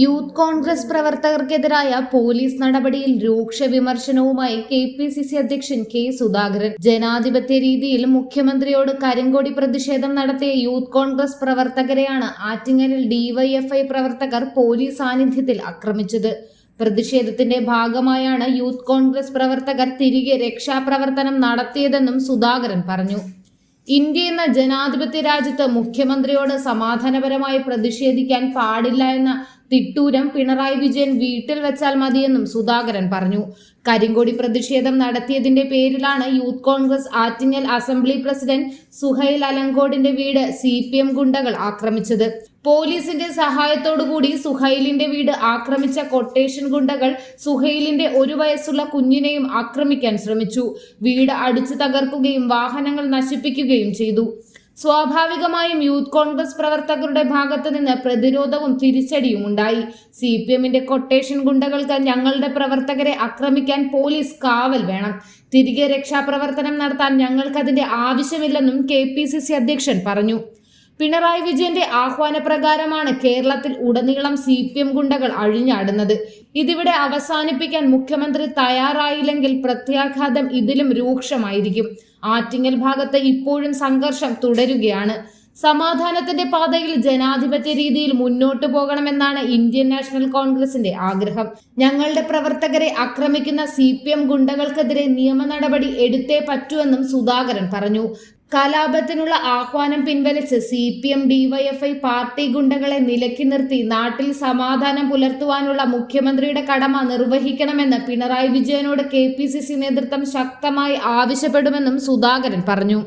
Youth Congress പ്രവർത്തകർക്കെതിരായ police നടപടിയിൽ രൂക്ഷ വിമർശനവുമായി കെ പി സി സി അധ്യക്ഷൻ കെ സുധാകരൻ. ജനാധിപത്യ രീതിയിൽ മുഖ്യമന്ത്രിയോട് കരിങ്കൊടി പ്രതിഷേധം നടത്തിയ യൂത്ത് കോൺഗ്രസ് പ്രവർത്തകരെയാണ് ആറ്റിങ്ങലിൽ ഡിവൈഎഫ്ഐ പ്രവർത്തകർ പോലീസ് സാന്നിധ്യത്തിൽ ആക്രമിച്ചത്. പ്രതിഷേധത്തിന്റെ ഭാഗമായാണ് യൂത്ത് കോൺഗ്രസ് പ്രവർത്തകർ തിരികെ രക്ഷാപ്രവർത്തനം നടത്തിയതെന്നും സുധാകരൻ പറഞ്ഞു. ഇന്ത്യ എന്ന ജനാധിപത്യ രാജ്യത്ത് മുഖ്യമന്ത്രിയോട് സമാധാനപരമായി പ്രതിഷേധിക്കാൻ പാടില്ല എന്ന തിട്ടൂരം പിണറായി വിജയൻ വീട്ടിൽ വെച്ചാൽ മതിയെന്നും സുധാകരൻ പറഞ്ഞു. കരിങ്കോടി പ്രതിഷേധം നടത്തിയതിന്റെ പേരിലാണ് youth Congress Attingal assembly president Suhail അലങ്കോടിന്റെ വീട് സി ഗുണ്ടകൾ ആക്രമിച്ചത്. പോലീസിന്റെ സഹായത്തോടുകൂടി സുഹൈലിന്റെ വീട് ആക്രമിച്ച കൊട്ടേഷൻ ഗുണ്ടകൾ സുഹൈലിന്റെ ഒരു വയസ്സുള്ള കുഞ്ഞിനെയും ആക്രമിക്കാൻ ശ്രമിച്ചു. വീട് അടിച്ചു തകർക്കുകയും വാഹനങ്ങൾ നശിപ്പിക്കുകയും ചെയ്തു. സ്വാഭാവികമായും യൂത്ത് കോൺഗ്രസ് പ്രവർത്തകരുടെ ഭാഗത്തു നിന്ന് പ്രതിരോധവും തിരിച്ചടിയും ഉണ്ടായി. സി പി എമ്മിന്റെ കൊട്ടേഷൻ ഗുണ്ടകൾക്ക് ഞങ്ങളുടെ പ്രവർത്തകരെ ആക്രമിക്കാൻ പോലീസ് കാവൽ വേണം. തിരികെ രക്ഷാപ്രവർത്തനം നടത്താൻ ഞങ്ങൾക്കതിന്റെ ആവശ്യമില്ലെന്നും കെ പി സി സി അധ്യക്ഷൻ പറഞ്ഞു. പിണറായി വിജയന്റെ ആഹ്വാനപ്രകാരമാണ് കേരളത്തിൽ ഉടനീളം സി പി എം ഗുണ്ടകൾ അഴിഞ്ഞാടുന്നത്. ഇതിവിടെ അവസാനിപ്പിക്കാൻ മുഖ്യമന്ത്രി തയ്യാറായില്ലെങ്കിൽ പ്രത്യാഘാതം ഇതിലും രൂക്ഷമായിരിക്കും. ആറ്റിങ്ങൽ ഭാഗത്ത് ഇപ്പോഴും സംഘർഷം തുടരുകയാണ്. സമാധാനത്തിന്റെ പാതയിൽ ജനാധിപത്യ രീതിയിൽ മുന്നോട്ടു പോകണമെന്നാണ് ഇന്ത്യൻ നാഷണൽ കോൺഗ്രസിന്റെ ആഗ്രഹം. ഞങ്ങളുടെ പ്രവർത്തകരെ ആക്രമിക്കുന്ന സി പി എം ഗുണ്ടകൾക്കെതിരെ നിയമ നടപടി എടുത്തേ പറ്റൂവെന്നും സുധാകരൻ പറഞ്ഞു. കലാപത്തിനുള്ള ആഹ്വാനം പിൻവലിച്ച് C P M DYFI party ഗുണ്ടകളെ നിലക്കി നിർത്തി നാട്ടിൽ സമാധാനം പുലർത്തുവാനുള്ള മുഖ്യമന്ത്രിയുടെ കടമ നിർവഹിക്കണമെന്ന് പിണറായി വിജയനോട് കെ നേതൃത്വം ശക്തമായി ആവശ്യപ്പെടുമെന്നും സുധാകരൻ പറഞ്ഞു.